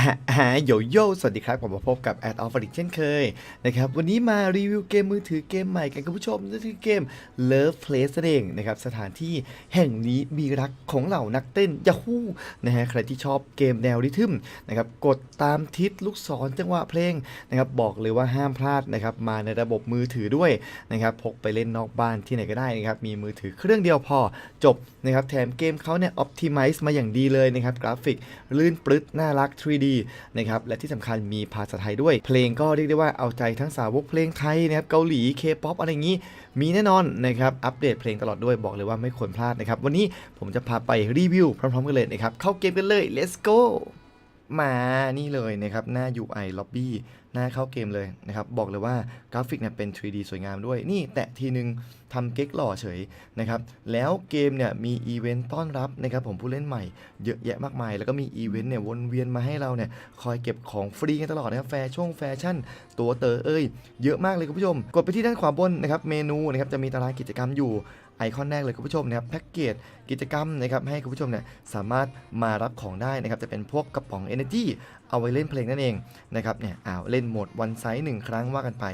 อ่าอ่าโยโย่สวัสดีครับผมมาพบกับ Ad of f r i c เช่นเคยนะครับวันนี้มารีวิวเกมมือถือเกมใหม่กันคุณผู้ชมนั่นคือเกม Love Place นั่นเองนะครับสถานที่แห่งนี้มีรักของเหล่านักเต้นยาฮูนะฮะใครที่ชอบเกมแนวริทึมนะครับกดตามทิศลูกศรจังหวะเพลงนะครับบอกเลยว่าห้ามพลาดนะครับมาในระบบมือถือด้วยนะครับพกไปเล่นนอกบ้านที่ไหนก็ได้นะครับมีมือถือเครื่องเดียวพอจบนะครับแถมเกมเขาเนี่ย optimize มาอย่างดีเลยนะครับกราฟิกลื่นปรึ๊ดน่ารัก 3D นะครับและที่สำคัญมีภาษาไทยด้วย เพลงก็เรียกได้ว่าเอาใจทั้งสาวกเพลงไทยนะครับเกาหลีเคป๊อปอะไรอย่างนี้ มีแน่นอนนะครับอัปเดตเพลงตลอดด้วยบอกเลยว่าไม่ควรพลาดนะครับวันนี้ผมจะพาไปรีวิวพร้อมๆกันเลยนะครับเข้าเกมกันเลย let's go มานี่เลยนะครับ หน้า UI lobby หน้าเข้าเกมเลยนะครับ บอกเลยว่ากราฟิกเนี่ยเป็น 3D สวยงามด้วย นี่แตะทีนึงทำเก๊กหล่อเฉยนะครับ แล้วเกมเนี่ยมีอีเวนต์ต้อนรับนะครับผมผู้เล่นใหม่เยอะแยะมากมาย แล้วก็มีอีเวนต์เนี่ยวนเวียนมาให้เราเนี่ยคอยเก็บของฟรีกันตลอดนะครับแฟชั่นแฟชั่น ตัวเตอเอ้ย เยอะมากเลยคุณผู้ชม กดไปที่ด้านขวาบนนะครับเมนูนะครับจะมีตารางกิจกรรมอยู่ ไอคอนแรกเลยคุณผู้ชมนะครับแพ็กเกจกิจกรรมนะครับให้คุณผู้ชมเนี่ยสามารถมารับของได้นะครับจะเป็นพวกกระป๋อง Energy เอาไว้เล่นเพลงนั่นเองนะครับเนี่ยอ้าวเล่นโหมดวันไซส์หนึ่งครั้งว่ากันไป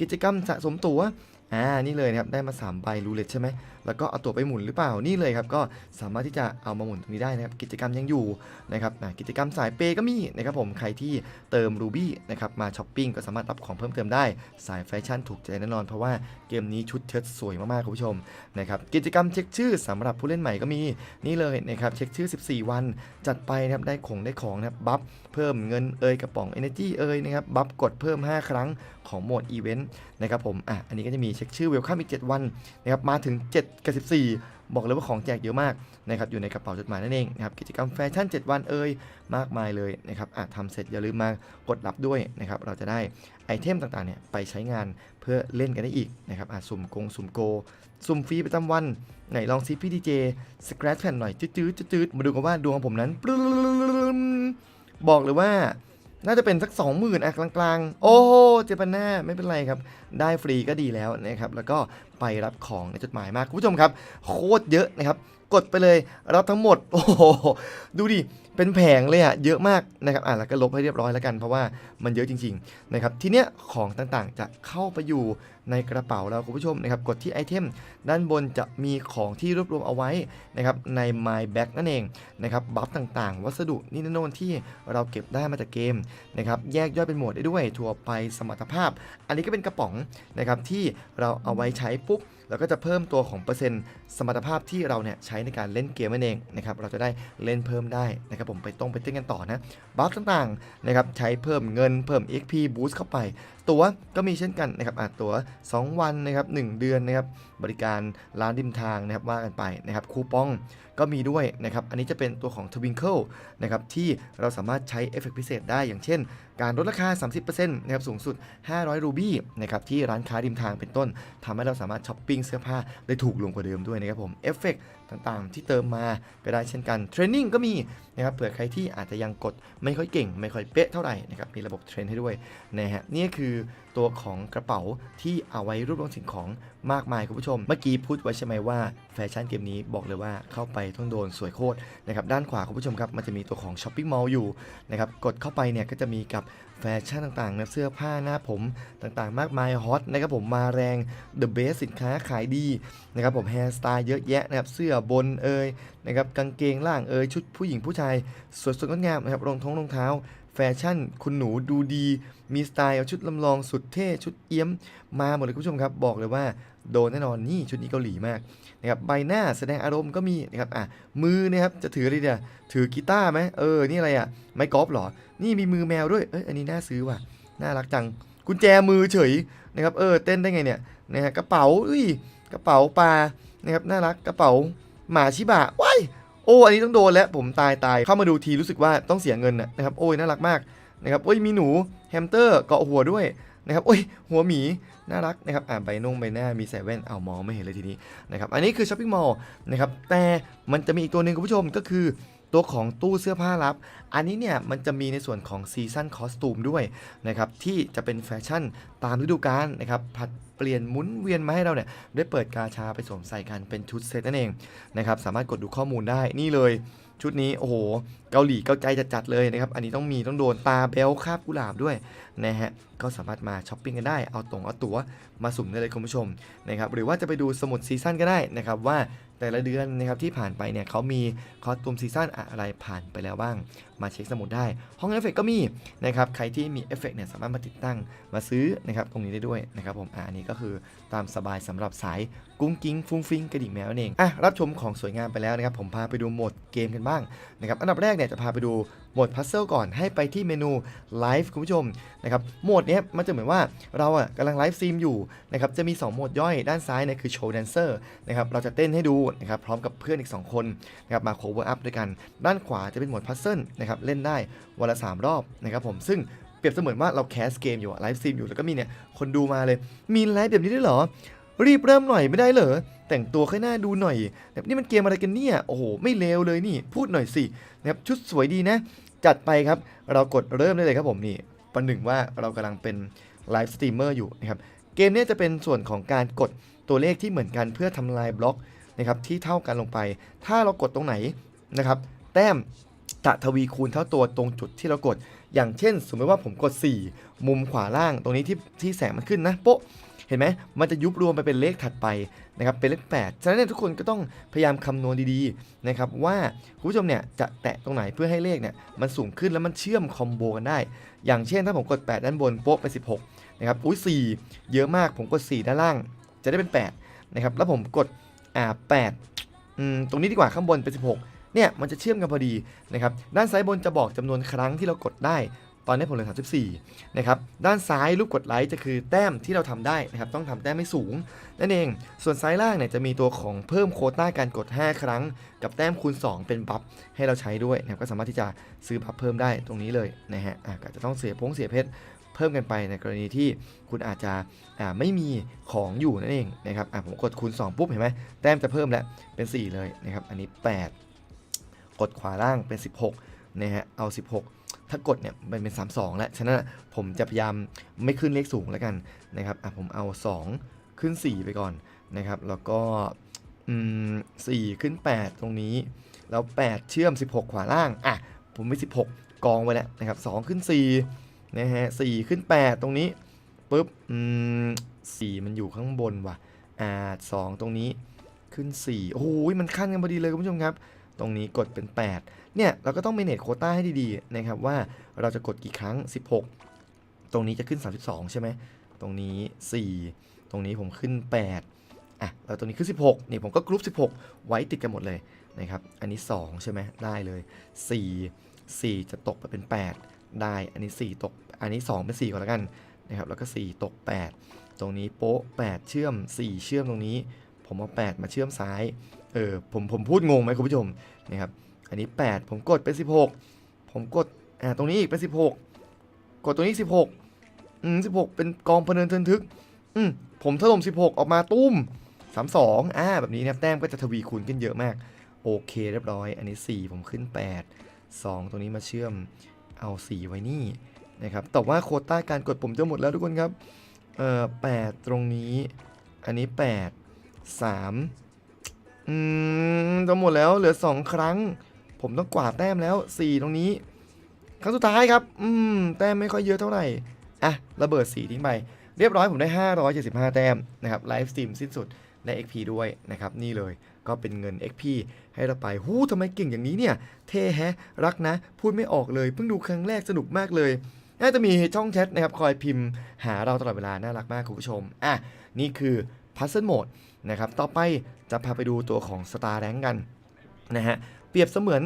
กิจกรรมสะสมตั๋วอ่านี่เลยนะครับได้มา3ใบรูเล็ตใช่ไหม แล้วก็เอาตัวไปหมุนหรือเปล่านี่เลยครับก็สามารถที่จะเอามาหมุนตรงนี้ได้นะครับกิจกรรมยังอยู่นะครับกิจกรรมสายเปย์ก็มีนะครับผมใครที่เติมรูบี้นะครับมาช้อปปิ้งก็สามารถรับของเพิ่มเติมได้สายแฟชั่นถูกใจแน่นอน เพราะว่าเกมนี้ชุดเชิ้ตสวยมากๆคุณผู้ชมนะครับกิจกรรมเช็คชื่อสำหรับผู้เล่นใหม่ก็มีนี่เลยนะครับเช็คชื่อ 14 วัน จัดไปนะครับได้ของได้ของนะครับบัฟเพิ่มเงินเอยกระป๋อง Energy เอยนะครับบัฟกดเพิ่ม 5 ครั้งของโหมดอีเวนต์นะครับผมอะอันนี้ก็จะมีเช็คชื่อเวลคัมอีก 7 วันนะครับมาถึง 7กับ 14 บอกเลยว่าของแจกเยอะมากนะครับอยู่ในกระเป๋าจดหมายนั่นเองนะครับกิจกรรมแฟชั่น 7 วันเอ่ยมากมายเลยนะครับอะทำเสร็จอย่าลืมมากดรับด้วยนะครับเราจะได้ไอเทมต่างๆเนี่ยไปใช้งานเพื่อเล่นกันได้อีกนะครับอะสุ่มกงสุ่มโก สุ่มฟรีประจำวัน ไหนลองซิพี่ดีเจสแครชแผ่นหน่อยจืดๆจืดๆมาดูกันว่าดวงของผมนั้นปลื้มบอกเลยว่าน่าจะเป็นสัก 20,000อะกลางๆ โอ้โหเจแปนหน้าไม่เป็นไรครับ ได้ฟรีก็ดีแล้วนะครับแล้วก็ไปรับของในจดหมายมากคุณผู้ชมครับ โคตรเยอะนะครับ กดไปเลยรับทั้งหมด โอ้โหดูดิเป็นแผงเลยอะเยอะมากนะครับอะแล้วก็ลบให้เรียบร้อยแล้วกันเพราะว่ามันเยอะจริงๆนะครับทีเนี้ยของต่างๆ จะเข้าไปอยู่ในกระเป๋าเราคุณผู้ชมนะครับกดที่ไอเทมด้านบนจะมีของที่รวบรวมเอาไว้นะครับใน My Bag นั่นเองนะครับบัฟต่างๆ วัสดุนี่นนโนนที่เราเก็บได้มาจากเกมนะครับแยกย่อยเป็นหมวดได้ด้วยทั่วไปสมรรถภาพ อันนี้ก็เป็นกระป๋องนะครับที่เราเอาไว้ใช้ปุ๊บเราก็จะเพิ่มตัวของเปอร์เซ็นต์สมรรถภาพที่เราเนี่ยใช้ในการเล่นเกมนั่นเองนะครับเราจะได้เล่นเพิ่มได้นะครับผมไปต้องไปเต้นกันต่อนะบัฟต่างๆนะครับใช้เพิ่มเงินเพิ่ม XP boost เข้าไป ตั๋วก็มีเช่นกันนะครับอะตั๋ว2 วันนะครับ1เดือนนะครับบริการร้านริมทางนะครับว่ากันไปนะครับคูปองก็มีด้วยนะครับอันนี้จะเป็นตัวของ Twinkle นะครับที่เราสามารถใช้เอฟเฟกต์พิเศษได้อย่างเช่น การลดราคา 30%นะครับสูงสุด 500 รูบี้นะครับที่ร้านค้าริมทางเป็นต้นทำให้เราสามารถช้อปปิ้งเสื้อผ้าได้ถูกลงกว่าเดิมด้วยนะครับผมเอฟเฟกต์ต่างๆ ที่เติมมาก็ได้เช่นกันเทรนนิ่งก็มีนะครับเผื่อใครที่อาจจะยังกดไม่ค่อยเก่ง ไม่ค่อยเป๊ะเท่าไหร่นะครับมีระบบเทรนให้ด้วยนะฮะนี่คือตัวของกระเป๋าที่เอาไว้รวบรวมสิ่งของมากมายคุณผู้ชม เมื่อกี้พูดไว้ใช่ไหมว่าแฟชั่นเกมนี้บอกเลยว่าเข้าไปต้องโดนสวยโคตรนะครับด้านขวาคุณผู้ชมครับมันจะมีตัวของช้อปปิ้งมอลล์อยู่นะครับกดเข้าไปเนี่ยก็จะมีกับ แฟชั่นต่างๆนะเสื้อผ้าหน้าผมต่างๆ มากมายฮอตนะครับผมมาแรง The Best สินค้าขายดีนะครับผมแฮร์สไตล์เยอะแยะนะครับเสื้อบนเอยนะครับกางเกงล่างเอยชุดผู้หญิงผู้ชาย สวยสดงดงามนะครับรองท้องรองเท้าแฟชั่น คุณหนูดูดี มีสไตล์เอาชุดลำลองสุดเท่ ชุดเอี้ยม มาหมดเลยคุณผู้ชมครับ บอกเลยว่า โดนแน่นอนนี่ชุดนี้เกาหลีมากนะครับใบหน้าแสดงอารมณ์ก็มีนะครับอะมือนะครับจะถืออะไรเนี่ยถือกีตาร์ไหมเออนี่อะไรอะไม้กอล์ฟเหรอ นี่มีมือแมวด้วยเอ้ยอันนี้น่าซื้อว่ะน่ารักจังกุญแจมือเฉยนะครับเออเต้นได้ไงเนี่ยนะฮะกระเป๋าอุ้ยกระเป๋าปลานะครับน่ารักกระเป๋าหมาชิบะว้ายโอ้อันนี้ต้องโดนแล้วผมตายตายเข้ามาดูทีรู้สึกว่าต้องเสียเงินนะครับโอ้ยน่ารักมากนะครับโอ้ยมีหนูแฮมสเตอร์เกาะหัวด้วยนะครับโอ้ยหัวหมี น่ารักนะครับอ่าใบนุ่งใบหน้ามีใส่แว่นเอามองไม่เห็นเลยทีนี้นะครับอันนี้คือช้อปปิ้งมอลล์นะครับแต่มันจะมีอีกตัวหนึ่งคุณผู้ชมก็คือตัวของตู้เสื้อผ้าลับ อันนี้เนี่ยมันจะมีในส่วนของซีซันคอสตูมด้วยนะครับที่จะเป็นแฟชั่นตามฤดูกาลนะครับผัดเปลี่ยนหมุนเวียนมาให้เราเนี่ยได้เปิดกาชาไปสวมใส่กันเป็นชุดเซตนั่นเองนะครับสามารถกดดูข้อมูลได้นี่เลย ชุดนี้โอ้โหเกาหลีเกาใจจัดๆเลยนะครับ อันนี้ต้องมีต้องโดนตาเบลคาบกุหลาบด้วยนะฮะก็สามารถมาช้อปปิ้งกันได้เอาตรงเอาตั๋วมาสุ่มได้เลยคุณผู้ชมนะครับหรือว่าจะไปดูสมุดซีซั่นก็ได้นะครับว่าแต่ละเดือนนะครับที่ผ่านไปเนี่ยเขามีคอสตูมซีซั่นอะไรผ่านไปแล้วบ้าง มาเช็คสมุดได้ ห้องเอฟเฟกก็มีนะครับใครที่มีเอฟเฟกเนี่ยสามารถมาติดตั้ง มาซื้อนะครับตรงนี้ได้ด้วยนะครับผมอ่าอันนี้ก็คือตามสบายสำหรับสายกุ้งกิ้งฟุ้งฟิ้งกระดิ่งแมวนั่นเองอะรับชมของสวยงามไปแล้วนะครับผมพาไปดูโหมดเกมกันบ้างนะครับอันดับแรกเนี่ยจะพาไปดูโหมดพัซเซิลก่อนให้ไปที่เมนูไลฟ์คุณผู้ชมนะครับโหมดเนี้ยมันจะเหมือนว่าเราอะกำลังไลฟ์ซีมอยู่นะครับจะมี 2 โหมดย่อยด้านซ้ายเนี่ยคือโชว์แดนเซอร์นะครับเราจะเต้นให้ดูนะครับพร้อมกับเพื่อนอีก 2 คนนะครับมาโคเวอร์อัพด้วยกัน ด้านขวาจะเป็นโหมดพัซเซิลนะครับเล่นได้วันละ 3 รอบนะครับผมซึ่ง เปรียบเสมือนว่าเราแคสเกมอยู่ไลฟ์ซีมอยู่แล้วก็มีเนี่ยคนดูมาเลย มีไลฟ์แบบนี้ด้วยเหรอ รีบเริ่มหน่อยไม่ได้เหรอ แต่งตัวค่อยหน้าดูหน่อยแบบนี่มันเกมอะไรกันเนี่ย โอ้โห ไม่เลวเลยนี่ พูดหน่อยสินะครับชุดสวยดีนะ จัดไปครับ เรากดเริ่มได้เลยครับผมนี่ประหนึ่งว่าเรากำลังเป็นไลฟ์สตรีมเมอร์อยู่นะครับเกมนี้จะเป็นส่วนของการกดตัวเลขที่เหมือนกันเพื่อทำลายบล็อกนะครับที่เท่ากันลงไป ถ้าเรากดตรงไหนนะครับ แต้มจะทวีคูณเท่าตัวตรงจุดที่เรากด อย่างเช่น สมมติว่าผมกด 4 มุมขวาล่างตรงนี้ที่ที่แสงมันขึ้นนะโป๊ะเห็นไหมมันจะยุบรวมไปเป็นเลขถัดไปนะครับเป็นเลข 8 ฉะนั้นทุกคนก็ต้องพยายามคำนวณดีๆนะครับว่าคุณผู้ชมเนี่ยจะแตะตรงไหนเพื่อให้เลขเนี่ยมันสูงขึ้นแล้วมันเชื่อมคอมโบกันได้ อย่างเช่นถ้าผมกด 8 ด้านบนโป๊ะไป16นะครับอุ้ย4 เยอะมากผมกด 4 ด้านล่าง จะได้เป็น8นะครับแล้วผมกดอ่า8อืมตรงนี้ดีกว่าข้างบนเป็น 16 เนี่ยมันจะเชื่อมกันพอดีนะครับด้านซ้ายบนจะบอกจำนวนครั้งที่เรากดได้ ตอนนี้ผมเหลือ34นะครับด้านซ้ายรูปกดไลค์จะคือแต้มที่เราทำได้นะครับต้องทำแต้มให้สูงนั่นเอง ส่วนซ้ายล่างเนี่ยจะมีตัวของเพิ่มโคต้าการกด 5 ครั้ง กับแต้มคูณ 2 เป็นบัฟให้เราใช้ด้วยนะครับก็สามารถที่จะซื้อบัฟเพิ่มได้ตรงนี้เลยนะฮะอะก็จะต้องเสียพงเสียเพชรเพิ่มกันไปในกรณีที่คุณอาจจะไม่มีของอยู่นั่นเองนะครับผมกดคูณ 2 ปุ๊บเห็นไหมแต้มจะเพิ่มแล้วเป็น 4 เลยนะครับอันนี้ 8 กดขวาล่างเป็น 16นะฮะเอา 16 ถ้ากดเนี่ยมันเป็น 32 แล้วฉะนั้นผมจะพยายามไม่ขึ้นเลขสูงแล้วกันนะครับอะผมเอา 2 ขึ้น 4 ไปก่อนนะครับ แล้วก็อืม4ขึ้น 8 ตรงนี้ แล้ว 8 เชื่อม 16 ขวาล่างอะผมไม่16 กองไว้แล้วนะครับ2ขึ้น4นะฮะ4ขึ้น 8 ตรงนี้ปุ๊บอืม4มันอยู่ข้างบนว่ะอ่า2ตรงนี้ขึ้น 4 โอ้โหมันขั้นกันพอดีเลยคุณผู้ชมครับ ตรงนี้กดเป็น 8 เนี่ย เราก็ต้อง manage โคต้าให้ดีๆนะครับว่าเราจะกดกี่ครั้ง 16 ตรงนี้จะขึ้น 32 ใช่ไหม ตรงนี้ 4 ตรงนี้ผมขึ้น 8 อะ แล้วตรงนี้ขึ้น 16 นี่ผมก็กรุ๊ป 16 ไว้ติดกันหมดเลยนะครับ อันนี้ 2 ใช่ไหม ได้เลย 4 4 จะตกไปเป็น 8 ได้ อันนี้ 4 ตก อันนี้ 2 เป็น 4 ก่อนแล้วกันนะครับ แล้วก็ 4 ตก 8 ตรงนี้โป๊ะ 8 เชื่อม 4 เชื่อมตรงนี้ ผมเอา 8 มาเชื่อมซ้าย เออผมผมพูดงงไหมคุณผู้ชมนะครับอันนี้ 8 ผมกดเป็น 16 ผมกดอ่าตรงนี้อีกเป็น 16 กดตรงนี้ 16อืม16 เป็นกองพเนินเทินทึกอืมผมถล่ม 16 ออกมาตุ้ม 32อ่าแบบนี้นะแต้มก็จะทวีคูณขึ้นเยอะมาก โอเคเรียบร้อย อันนี้ 4 ผมขึ้น 8 2 ตรงนี้มาเชื่อมเอา 4 ไว้นี่นะครับแต่ว่าโคต้าการกดผมจะหมดแล้วทุกคนครับเอ่อ8ตรงนี้ อันนี้ 8 3 อืมจะหมดแล้วเหลือ2ครั้ง ผมต้องกวาดแต้มแล้ว4ตรงนี้ ครั้งสุดท้ายครับ อืม แต้มไม่ค่อยเยอะเท่าไหร่ อะ ระเบิด4ทิ้งไป เรียบร้อยผมได้ 575 แต้มนะครับ ไลฟ์สตรีมสิ้นสุดได้ XP ด้วยนะครับ นี่เลยก็เป็นเงิน XP ให้เราไปหู้ทำไมเก่งอย่างนี้เนี่ย เท่แฮะ รักนะ พูดไม่ออกเลย เพิ่งดูครั้งแรกสนุกมากเลย น่าจะมีช่องแชทนะครับ คอยพิมพ์หาเราตลอดเวลา น่ารักมากคุณผู้ชม อะ นี่คือ Puzzle Mode นะครับต่อไปจะพาไปดูตัวของ Star Rank กันนะฮะเปรียบเสมือน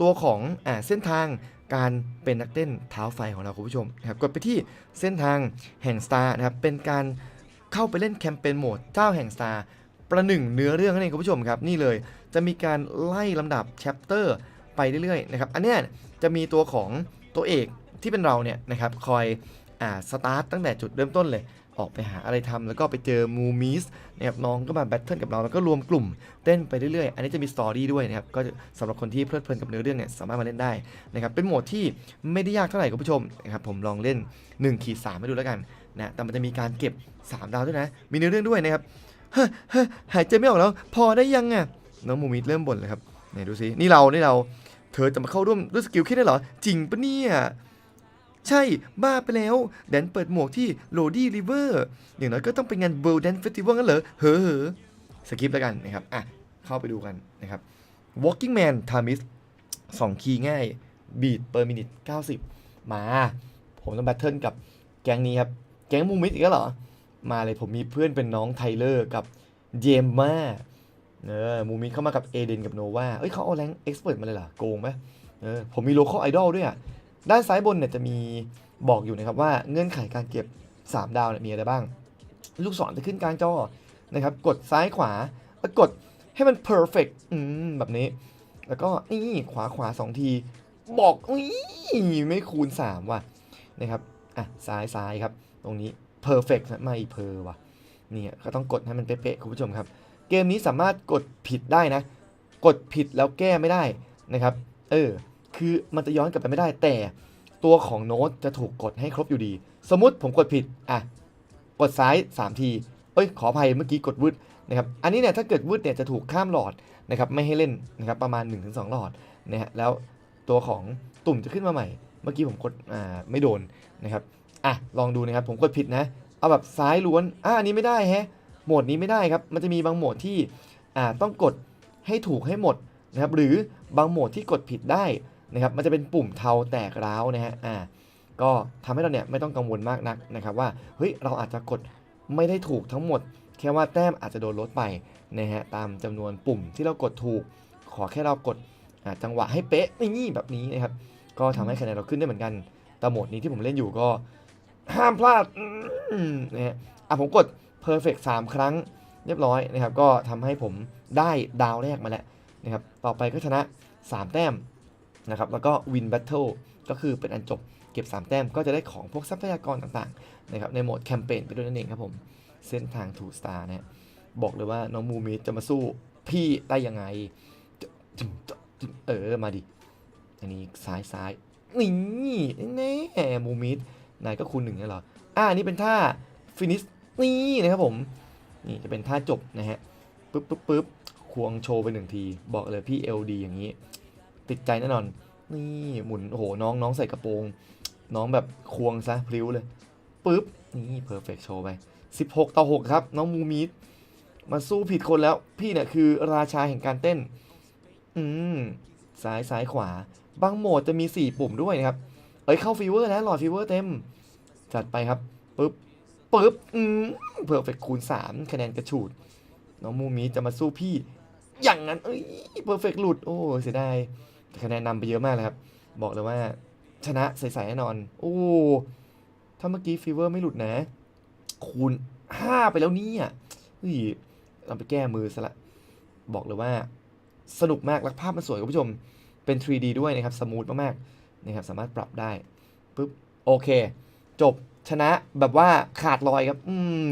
ตัวของอ่าเส้นทางการเป็นนักเต้นเท้าไฟของเราคุณผู้ชมนะครับกดไปที่เส้นทางแห่ง Star นะครับเป็นการเข้าไปเล่นแคมเปญโหมดเจ้าแห่ง Star ประหนึ่งเนื้อเรื่องนั่นเองคุณผู้ชมครับนี่เลยจะมีการไล่ลำดับแชปเตอร์ไปเรื่อยๆนะครับอันนี้จะมีตัวของตัวเอกที่เป็นเราเนี่ยนะครับคอยอ่าสตาร์ตตั้งแต่จุดเริ่มต้นเลย ออกไปหาอะไรทำแล้วก็ไปเจอมูมิสนะครับน้องก็มาแบทเทิลกับเราแล้วก็รวมกลุ่มเต้นไปเรื่อยๆ อันนี้จะมีสตอรี่ด้วยนะครับก็สำหรับคนที่เพลิดเพลินกับเนื้อเรื่องเนี่ยสามารถมาเล่นได้นะครับเป็นโหมดที่ไม่ได้ยากเท่าไหร่คุณผู้ชมนะครับผมลองเล่น1ขีด3ให้ดูแล้วกันนะแต่มันจะมีการเก็บ 3 ดาวด้วยนะ มีเนื้อเรื่องด้วยนะครับเฮ้ยหายใจไม่ออกแล้ว พอได้ยังอะน้องมูมิสเริ่มบ่นเลยครับไหนดูซินี่เรานี่เรา เธอจะมาเข้าร่วมด้วยสกิลแค่ได้เหรอ จริงปะเนี่ย ใช่บ้าไปแล้วแดนเปิดหมวกที่โ o ดี้ริเวอร์อย่างน้อยก็ต้องเป็นงาน World Dance Festival กันเหรอเฮ้อสกิปแล้วกันนะครับอะเข้าไปดูกันนะครับ Walking Man t a m i s 2 คีย์ง่าย beat per minute 90 มา ผมต้องแบทเทิลกับแก๊งนี้ครับ แก๊งมูมิสอีกแล้วเหรอ มาเลยผมมีเพื่อนเป็นน้องไทเลอร์กับเจมมาเออมูมิสเข้ามากับเอเดนกับโนวาเอ้ยเขาเอาแรงเอ็กซ์เพรสมาเลยเหรอ โกงไหมเออผมมีโล c a l ไอดอลด้วยอะ ด้านซ้ายบนเนี่ยจะมีบอกอยู่นะครับว่าเงื่อนไขการเก็บ 3 ดาวเนี่ยมีอะไรบ้าง ลูกศรจะขึ้นกลางจอนะครับ กดซ้ายขวาแล้วกดให้มัน perfect อืมแบบนี้ แล้วก็นี่ขวาขวาสองที บอกอุ้ยไม่คูณ 3 ว่ะนะครับอะซ้ายซ้ายครับ ตรงนี้ perfect ไม่เพอว่ะเนี่ยก็ต้องกดให้มันเป๊ะๆคุณผู้ชมครับ เกมนี้สามารถกดผิดได้นะ กดผิดแล้วแก้ไม่ได้นะครับ เออ คือมันจะย้อนกลับไปไม่ได้แต่ตัวของโน้ตจะถูกกดให้ครบอยู่ดี สมมติผมกดผิดอะกดซ้าย 3 ทีเอ้ยขออภัยเมื่อกี้กดวืดนะครับอันนี้เนี่ยถ้าเกิดวืดเนี่ยจะถูกข้ามหลอดนะครับไม่ให้เล่นนะครับประมาณ 1-2 หลอดนะฮะแล้วตัวของตุ่มจะขึ้นมาใหม่ เมื่อกี้ผมกดอ่าไม่โดนนะครับอะลองดูนะครับผมกดผิดนะ เอาแบบซ้ายล้วนอะอันนี้ไม่ได้แฮะโหมดนี้ไม่ได้ครับมันจะมีบางโหมดที่อ่าต้องกดให้ถูกให้หมดนะครับหรือบางโหมดที่กดผิดได้ นะครับมันจะเป็นปุ่มเทาแตกร้าวนะฮะอ่าก็ทำให้เราเนี่ยไม่ต้องกังวลมากนักนะครับว่าเฮ้ยเราอาจจะกดไม่ได้ถูกทั้งหมด แค่ว่าแต้มอาจจะโดนลดไปนะฮะตามจำนวนปุ่มที่เรากดถูก ขอแค่เรากดจังหวะให้เป๊ะนี่แบบนี้นะครับก็ทำให้คะแนนเราขึ้นได้เหมือนกันแต่โหมดนี้ที่ผมเล่นอยู่ก็ห้ามพลาดนะฮะอะผมกด perfect 3 ครั้งเรียบร้อยนะครับ ก็ทำให้ผมได้ดาวแรกมาแล้วนะครับ ต่อไปก็ชนะ 3 แต้ม นะครับแล้วก็ win battle ก็คือเป็นอันจบเก็บ 3 แต้มก็จะได้ของพวกทรัพยากรต่างๆนะครับในโหมดแคมเปญไปด้วยนั่นเองครับผม เส้นทาง two star นะฮะบอกเลยว่าน้องมูมิจะมาสู้พี่ได้ยังไง เออมาดิ อันนี้ซ้ายซ้ายนี่แน่มูมิดนายก็คูณหนึ่งนี่เหรอ อ่านี่เป็นท่าฟินิชนี่นะครับผม นี่จะเป็นท่าจบนะฮะปึ๊บปึ๊บปึ๊บควงโชว์ไปหนึ่งที บอกเลยพี่ LD อย่างนี้ ติดใจแน่นอน นี่หมุนโอ้โหน้องน้องใส่กระโปรง น้องแบบควงซะพลิ้วเลยปึ๊บนี่เพอร์เฟกโชว์ไป 16 ต่อ 6 ครับ น้องมูมิดมาสู้ผิดคนแล้ว พี่เนี่ยคือราชาแห่งการเต้น อืมซ้ายซ้ายขวา บางโหมดจะมี 4 ปุ่มด้วยนะครับ เอ้ยเข้าฟีเวอร์แล้วหลอดฟีเวอร์เต็ม จัดไปครับปึ๊บปึ๊บอืมเพอร์เฟกคูณ 3 คะแนนกระฉูด น้องมูมิจะมาสู้พี่ อย่างนั้น เอ้ยเพอร์เฟกหลุด โอ้เสียดาย คะแนนนำไปเยอะมากเลยครับ บอกเลยว่าชนะใสๆแน่นอน โอ้ ถ้าเมื่อกี้ฟีเวอร์ไม่หลุดนะ คูณ 5 ไปแล้วเนี่ยเฮ้ยเราไปแก้มือซะละ บอกเลยว่าสนุกมากและภาพมันสวยคุณผู้ชม เป็น 3D ด้วยนะครับ สมูทมากๆนะครับ สามารถปรับได้ปุ๊บ โอเค จบชนะแบบว่าขาดลอยครับ อืม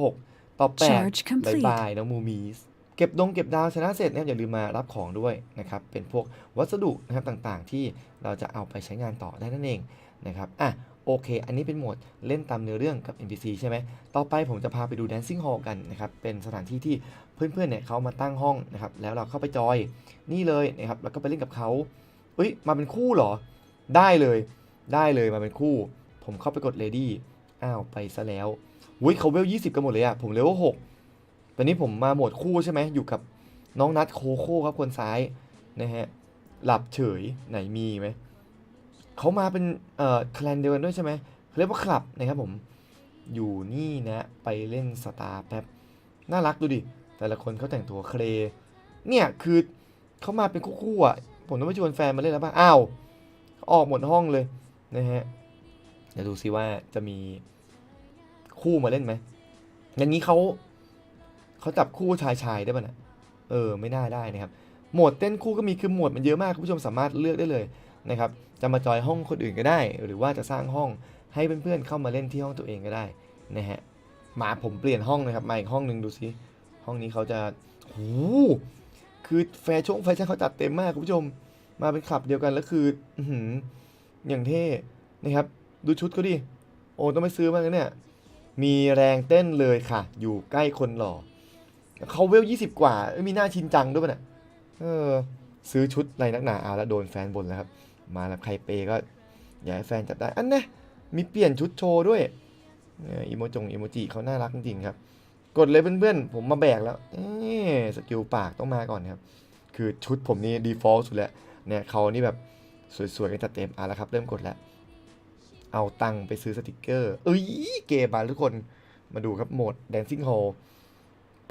26 ต่อ8 Charge บาย complete. บายน้องมูมีส เก็บดงเก็บดาวชนะเสร็จนะครับอย่าลืมมารับของด้วยนะครับเป็นพวกวัสดุนะครับต่างๆ ที่เราจะเอาไปใช้งานต่อได้นั่นเองนะครับอะโอเค อันนี้เป็นโหมดเล่นตามเนื้อเรื่องกับ NPC ใช่ไหม ต่อไปผมจะพาไปดู Dancing Hall กันนะครับ เป็นสถานที่ที่เพื่อนๆเนี่ยเขามาตั้งห้องนะครับ แล้วเราเข้าไปจอยนี่เลยนะครับ แล้วก็ไปเล่นกับเขาเอ้ย มาเป็นคู่เหรอ ได้เลย ได้เลยมาเป็นคู่ ผมเข้าไปกด Lady อ้าว ไปซะแล้วอุ้ยเขาเวล 20 กันหมดเลยอะผมเลเวล 6 ตอนนี้ผมมาโหมดคู่ใช่ไหมอยู่กับน้องนัดโคโค่ครับคนซ้ายนะฮะหลับเฉยไหนมีไหมเขามาเป็นเอ่อแคลนเดียวกันด้วยใช่ไหมเาเรียกว่าคลับนะครับผมอยู่นี่นะไปเล่นสตาร์แป๊บน่ารักดูดิ แต่ละคนเขาแต่งตัวเครเนี่ยคือเขามาเป็นคู่ๆอะผมต้องไปชวนแฟนมาเล่นแล้วป่ะอ้าวออกหมดห้องเลยนะฮะเดี๋ยวดูซิว่าจะมีคู่มาเล่นไหมอย่างนี้เขา เขาจับคู่ชายชายได้ป่ะนะเออไม่น่าได้นะครับโหมดเต้นคู่ก็มีคือโหมดมันเยอะมากคุณผู้ชมสามารถเลือกได้เลยนะครับจะมาจอยห้องคนอื่นก็ได้ หรือว่าจะสร้างห้องให้เพื่อนๆเข้ามาเล่นที่ห้องตัวเองก็ได้นะฮะมาผมเปลี่ยนห้องนะครับมาอีกห้องหนึ่งดูซิห้องนี้เขาจะโหคือแฟชั่นแฟชั่นเขาจัดเต็มมากคุณผู้ชมมาเป็นคลับเดียวกันแล้วคืออืออย่างเท่นะครับ ดูชุดเขาดิโอ้ต้องไปซื้อมากนะเนี่ยมีแรงเต้นเลยค่ะ อยู่ใกล้คนหล่อ เขาเวลยี่สิบกว่า มีหน้าชินจังด้วยป่ะเนี่ยเออ ซื้อชุดอะไรนักหนาเอาแล้วโดนแฟนบ่นแล้วครับ มาแล้วใครเปย์ก็อย่าให้แฟนจับได้ อันนะมีเปลี่ยนชุดโชว์ด้วยเนี่ยอีโมจงอีโมจิเขาน่ารักจริงๆครับ กดเลยเพื่อนๆ ผมมาแบกแล้วเอ๊สกิลปากต้องมาก่อนครับ คือชุดผมนี่ default สุดแล้ว เนี่ยเขานี่แบบสวยๆกันจัดเต็มอะแล้วครับ เริ่มกดแล้ว เอาตังค์ไปซื้อสติกเกอร์ เอ้ย เกมมาทุกคน มาดูครับโหมด Dancing Hall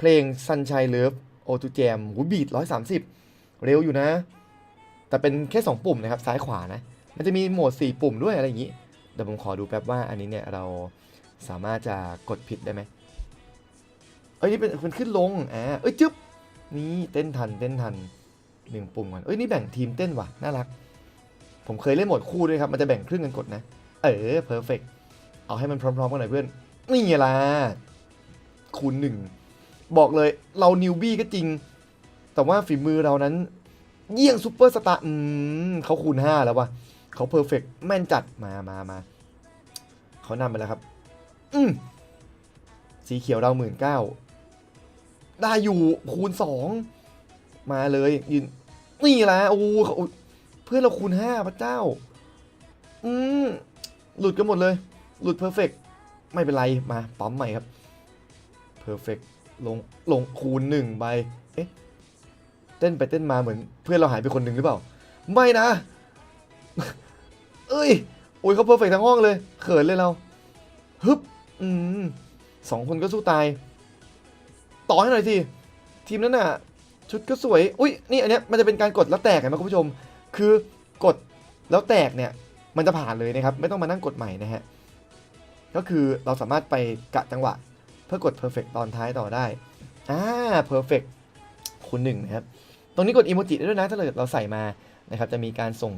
เพลง Sunshine Love o to Jam หูบีด130 เร็วอยู่นะ แต่เป็นแค่ 2 ปุ่มนะครับ ซ้ายขวานะ มันจะมีโหมด 4 ปุ่มด้วยอะไรอย่างนี้ เดี๋ยวผมขอดูแป๊บว่าอันนี้เนี่ยเราสามารถจะกดผิดได้ไหมเอ้ยนี่เป็นเป็นขึ้นลงอ่าเอ้ยจึ๊บ นี่เต้นทันเต้นทันหนึ่งปุ่มก่อนเอ้ยนี่แบ่งทีมเต้นว่ะ น่ารัก ผมเคยเล่นโหมดคู่ด้วยครับ มันจะแบ่งครึ่งกันกดนะ เออเพอร์เฟกเอาให้มันพร้อมๆกันหน่อยเพื่อน นี่ไงล่ะคูณหนึ่ง บอกเลยเรานิวบี้ก็จริง แต่ว่าฝีมือเรานั้น เยี่ยงซูเปอร์สตาร์อืมเขาคูณห้าแล้ววะเขาเพอร์เฟกแม่นจัดมามามาเขานำไปแล้วครับ อืมสีเขียวเราหมื่นเก้าได้อยู่คูณสองมาเลยยืนนี่แหละโอ้เพื่อนเราคูณห้าพระเจ้า อืมหลุดกันหมดเลย หลุดเพอร์เฟกไม่เป็นไร มาปั๊มใหม่ครับเพอร์เฟก ลงลงคูณหนึ่งไปเอ๊ะเต้นไปเต้นมาเหมือน เพื่อนเราหายไปคนหนึ่งหรือเปล่า ไม่นะ เอ้ยโอ้ยเขาเพอร์เฟกทั้งห้องเลยเขินเลยเราฮึบอืมสองคนก็สู้ตาย ต่อให้หน่อยสิทีมนั้นน่ะ ชุดก็สวย อุ้ยนี่อันเนี้ยมันจะเป็นการกดแล้วแตกเห็นไหมคุณผู้ชม คือกดแล้วแตกเนี่ย มันจะผ่านเลยนะครับ ไม่ต้องมานั่งกดใหม่นะฮะก็คือเราสามารถไปกะจังหวะ พื่อกด perfect ตอนท้ายต่อได้ อ่า perfect คูณหนึ่งนะครับ ตรงนี้กดอีโมจิได้ด้วยนะ ถ้าเกิดเราใส่มานะครับ จะมีการส่ง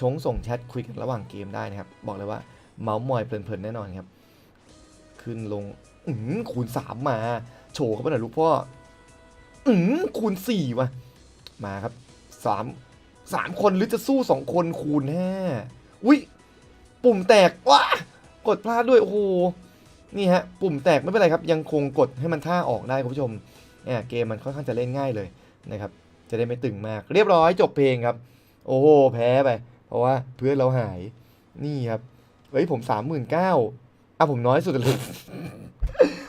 ชงส่งแชทคุยกันระหว่างเกมได้นะครับ บอกเลยว่าเมาส์มอยเพลินๆแน่นอนครับ ขึ้นลง อืมคูณสามมา โชว์เขาไปหน่อยลูกพ่อ อืมคูณสี่ว่ะมาครับสามสามคนหรือจะสู้สองคนคูณห้าอุ้ยปุ่มแตกว้ากดพลาดด้วย โอ้โห นี่ฮะปุ่มแตกไม่เป็นไรครับ ยังคงกดให้มันท่าออกได้คุณผู้ชมเนี่ยเกมมันค่อนข้างจะเล่นง่ายเลยนะครับจะได้ไม่ตึงมาก เรียบร้อยจบเพลงครับ โอ้โหแพ้ไป เพราะว่าเพื่อนเราหายนี่ครับเฮ้ยผมสามหมื่นเก้าอะผมน้อยสุดเลย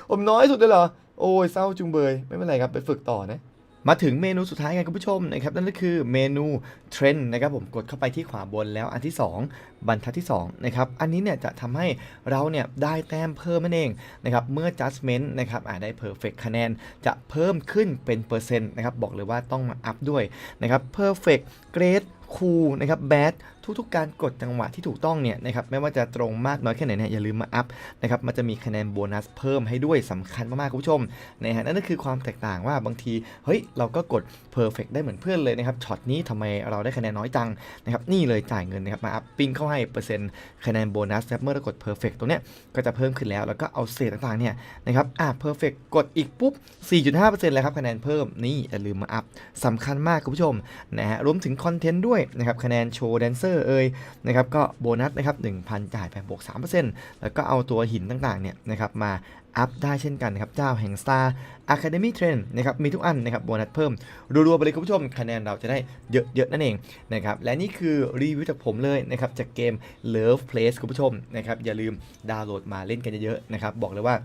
ผมน้อยสุดเลยเหรอโอ้ยเศร้าจุงเบยไม่เป็นไรครับไปฝึกต่อนะ มาถึงเมนูสุดท้ายกันคุณผู้ชมนะครับนั่นก็คือเมนูเทรนด์นะครับผมกดเข้าไปที่ขวาบนแล้วอันที่ 2 บรรทัดที่2นะครับอันนี้เนี่ยจะทำให้เราเนี่ยได้แต้มเพิ่มนั่นเองนะครับเมื่อ judgment นะครับอาได้ perfect คะแนนจะเพิ่มขึ้นเป็นเปอร์เซ็นต์นะครับบอกเลยว่าต้องมาอัพด้วยนะครับ perfect grade คูลนะครับแบดทุกๆการกดจังหวะที่ถูกต้องเนี่ยนะครับไม่ว่าจะตรงมากน้อยแค่ไหนเนี่ยอย่าลืมมาอัพนะครับมันจะมีคะแนนโบนัสเพิ่มให้ด้วยสำคัญมากๆคุณผู้ชมนะฮะนั่นก็คือความแตกต่างว่าบางทีเฮ้ยเราก็กด perfect ได้เหมือนเพื่อนเลยนะครับช็อตนี้ทำไมเราได้คะแนนน้อยจังนะครับนี่เลยจ่ายเงินนะครับมาอัพปิ้งเข้าให้เปอร์เซ็นต์คะแนนโบนัสนะครับเมื่อเรากด perfect ตรงเนี้ยก็จะเพิ่มขึ้นแล้วแล้วก็เอาเศษต่างๆเนี่ยนะครับอะ perfect กดอีกปุ๊บ 4.5%เลยครับคะแนนเพิ่มนี่อย่าลืมมาอัพสำคัญมากคุณผู้ชมนะฮะรวมถึงคอนเทนต์ด้วยนะครับคะแนนโชว์แดนเซอร์เอ่ยนะครับก็โบนัสนะครับ1,000 จ่ายไปบวก 3%แล้วก็เอาตัวหินต่างๆเนี่ยนะครับมาอัพได้เช่นกันนะครับเจ้าแห่ง Star Academy Trend นะครับมีทุกอันนะครับโบนัสเพิ่มรัวๆไปเลยคุณผู้ชมคะแนนเราจะได้เยอะๆนั่นเองนะครับและนี่คือรีวิวจากผมเลยนะครับจากเกม Love Place คุณผู้ชมนะครับอย่าลืมดาวน์โหลดมาเล่นกันเยอะๆนะครับบอกเลยว่า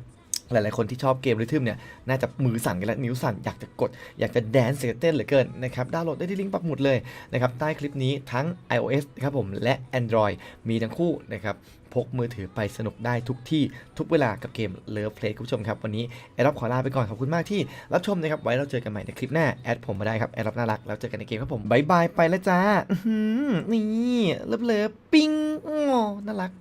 หลายๆคนที่ชอบเกมริทึมเนี่ยน่าจะมือสั่นกันแล้วนิ้วสั่นอยากจะกด อยากจะแดนซ์เต้นเหลือเกินนะครับดาวน์โหลดได้ที่ลิงก์ปักหมุดเลยนะครับใต้คลิปนี้ทั้ง iOS นะครับผมและ Android มีทั้งคู่นะครับพกมือถือไปสนุกได้ทุกที่ทุกเวลากับเกม Love Play คุณผู้ชมครับ วันนี้แอดรับขอลาไปก่อน ขอบคุณมากที่รับชมนะครับ ไว้เราเจอกันใหม่ในคลิปหน้า แอดผมมาได้ครับ แอดรับน่ารัก แล้วเจอกันในเกมครับผมบายบายไปแล้วจ้านี่เลิฟเลิฟปิ้งอ้อน่ารัก